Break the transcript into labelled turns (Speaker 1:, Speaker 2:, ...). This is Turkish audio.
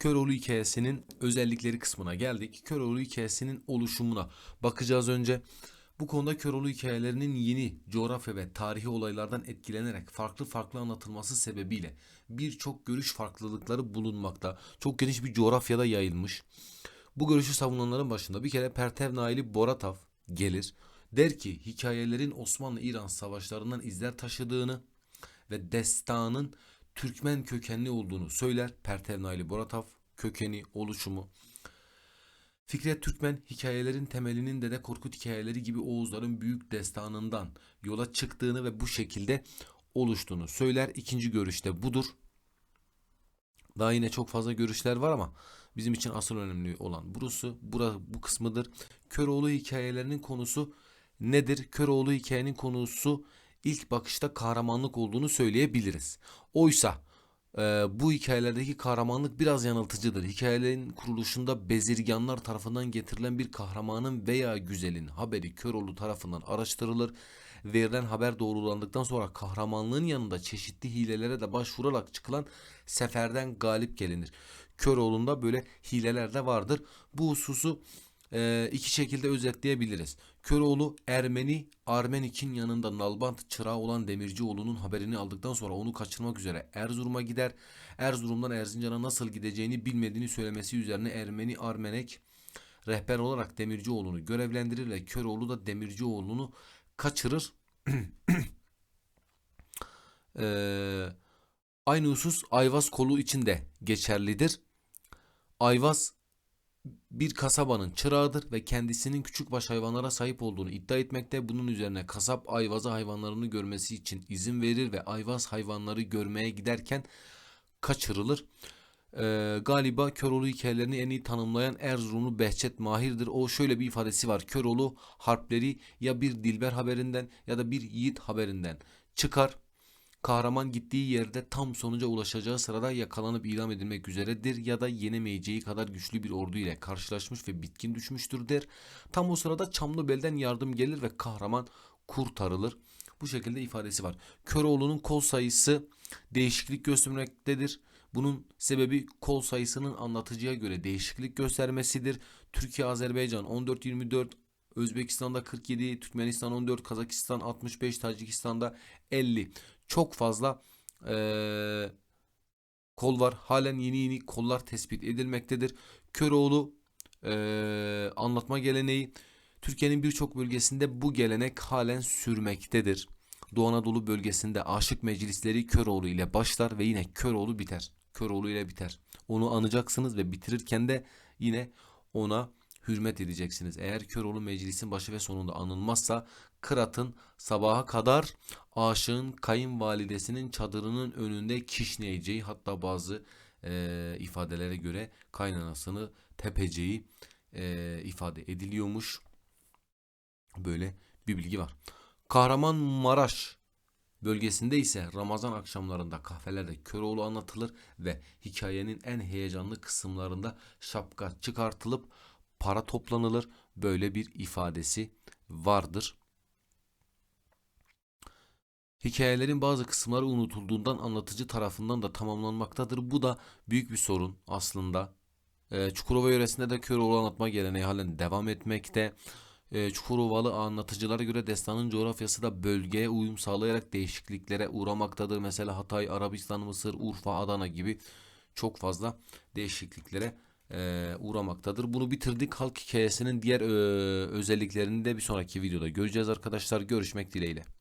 Speaker 1: Köroğlu hikayesinin özellikleri kısmına geldik. Köroğlu hikayesinin oluşumuna bakacağız önce. Bu konuda Köroğlu hikayelerinin yeni coğrafya ve tarihi olaylardan etkilenerek farklı farklı anlatılması sebebiyle birçok görüş farklılıkları bulunmakta. Çok geniş bir coğrafyada yayılmış. Bu görüşü savunanların başında bir kere Pertev Naili Boratav gelir. Der ki hikayelerin Osmanlı-İran savaşlarından izler taşıdığını ve destanın Türkmen kökenli olduğunu söyler. Pertev Naili Boratav kökeni, oluşumu. Fikret Türkmen hikayelerin temelinin Dede Korkut hikayeleri gibi Oğuzların büyük destanından yola çıktığını ve bu şekilde oluştuğunu söyler. İkinci görüşte budur. Daha yine çok fazla görüşler var ama bizim için asıl önemli olan burası, bura, bu kısmıdır. Köroğlu hikayelerinin konusu nedir? Köroğlu hikayenin konusu ilk bakışta kahramanlık olduğunu söyleyebiliriz. Oysa e, bu hikayelerdeki kahramanlık biraz yanıltıcıdır. Hikayelerin kuruluşunda bezirganlar tarafından getirilen bir kahramanın veya güzelin haberi Köroğlu tarafından araştırılır. Verilen haber doğrulandıktan sonra kahramanlığın yanında çeşitli hilelere de başvurarak çıkılan seferden galip gelinir. Köroğlu'nda böyle hileler de vardır. Bu hususu e, iki şekilde özetleyebiliriz. Köroğlu Ermeni Armenik'in yanında Nalbant çırağı olan Demircioğlu'nun haberini aldıktan sonra onu kaçırmak üzere Erzurum'a gider. Erzurum'dan Erzincan'a nasıl gideceğini bilmediğini söylemesi üzerine Ermeni Armenek rehber olarak Demircioğlu'nu görevlendirir ve Köroğlu da Demircioğlu'nu kaçırır. Ee, aynı husus Ayvaz kolu için de geçerlidir. Ayvaz bir kasabanın çırağıdır ve kendisinin küçükbaş hayvanlara sahip olduğunu iddia etmekte. Bunun üzerine kasap Ayvaz'a hayvanlarını görmesi için izin verir ve Ayvaz hayvanları görmeye giderken kaçırılır. Ee, galiba Köroğlu hikayelerini en iyi tanımlayan Erzurumlu Behçet Mahir'dir. O şöyle bir ifadesi var. Köroğlu harpleri ya bir Dilber haberinden ya da bir Yiğit haberinden çıkar. Kahraman gittiği yerde tam sonuca ulaşacağı sırada yakalanıp idam edilmek üzeredir ya da yenemeyeceği kadar güçlü bir ordu ile karşılaşmış ve bitkin düşmüştür der. Tam o sırada Çamlıbel'den yardım gelir ve kahraman kurtarılır. Bu şekilde ifadesi var. Köroğlu'nun kol sayısı değişiklik göstermektedir. Bunun sebebi kol sayısının anlatıcıya göre değişiklik göstermesidir. Türkiye, Azerbaycan 14-24, Özbekistan'da 47, Türkmenistan 14, Kazakistan 65, Tacikistan'da 50. Çok fazla eee, kol var. Halen yeni yeni kollar tespit edilmektedir. Köroğlu eee, anlatma geleneği Türkiye'nin birçok bölgesinde bu gelenek halen sürmektedir. Doğu Anadolu bölgesinde aşık meclisleri Köroğlu ile başlar ve yine Köroğlu biter. Köroğlu ile biter. Onu anacaksınız ve bitirirken de yine ona hürmet edeceksiniz. Eğer Köroğlu meclisin başı ve sonunda anılmazsa Kırat'ın sabaha kadar aşığın kayınvalidesinin çadırının önünde kişneyeceği hatta bazı eee, ifadelere göre kaynanasını tepeceği eee, ifade ediliyormuş. Böyle bir bilgi var. Kahramanmaraş bölgesinde ise Ramazan akşamlarında kahvelerde Köroğlu anlatılır ve hikayenin en heyecanlı kısımlarında şapka çıkartılıp para toplanılır. Böyle bir ifadesi vardır. Hikayelerin bazı kısımları unutulduğundan anlatıcı tarafından da tamamlanmaktadır. Bu da büyük bir sorun aslında. Ee, Çukurova yöresinde de Köroğlu anlatma geleneği halen devam etmekte. Ee, Çukurovalı anlatıcılara göre destanın coğrafyası da bölgeye uyum sağlayarak değişikliklere uğramaktadır. Mesela Hatay, Arabistan, Mısır, Urfa, Adana gibi çok fazla değişikliklere e, uğramaktadır. Bunu bitirdik. Halk hikayesinin diğer e, özelliklerini de bir sonraki videoda göreceğiz arkadaşlar. Görüşmek dileğiyle.